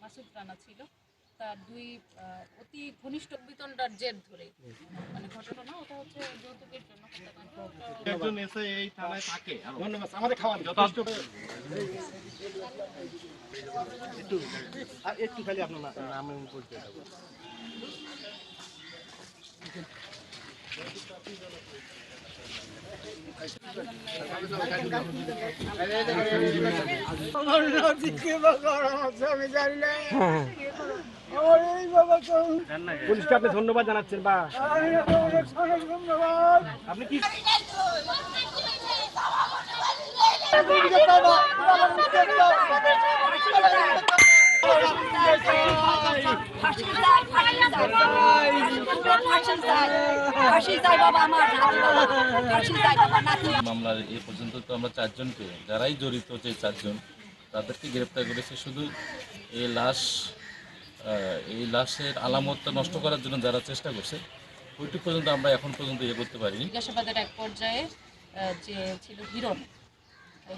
মাসুদ রানা ছিল তার দুই অতি ঘনিষ্ঠ বিতণ্ডার জের ধরে মানে ঘটনা ওটা হচ্ছে যৌতুকের জন্য একজন এসে এই থানায় থাকে। ধন্যবাদ, আমাদের খাওয়ান। যথেষ্ট। একটু একটু খালি আপনার নাম আমি জানি না আমার এই বাবা তো পুলিশকে আপনি ধন্যবাদ জানাচ্ছেন বা? আপনি কি ফাঁসি মামলার এ পর্যন্ত তো আমরা চারজনকে যারাই জড়িত যে চারজন তাদেরকে গ্রেপ্তার করেছে। শুধু এই লাশ এই লাশের আলামতটা নষ্ট করার জন্য যারা চেষ্টা করছে ওইটুকু পর্যন্ত আমরা এখন পর্যন্ত ইয়ে করতে পারিনি। জিজ্ঞাসাবাদের এক পর্যায়ে যে ছিল হিরণ।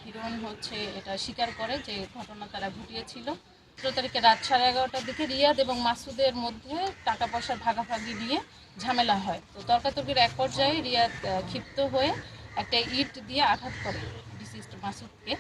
হিরণ হচ্ছে এটা স্বীকার করে যে ঘটনা তারা ঘটিয়েছিল। সতেরো তারিখে রাত সাড়ে এগারোটার দিকে রিয়াদ এবং মাসুদের মধ্যে টাকা পয়সার ভাগাভাগি নিয়ে ঝামেলা হয়। তো তর্কাতর্কির এক পর্যায়ে রিয়াদ ক্ষিপ্ত হয়ে একটা ইট দিয়ে আঘাত করে ডিসিস্ট মাসুদকে।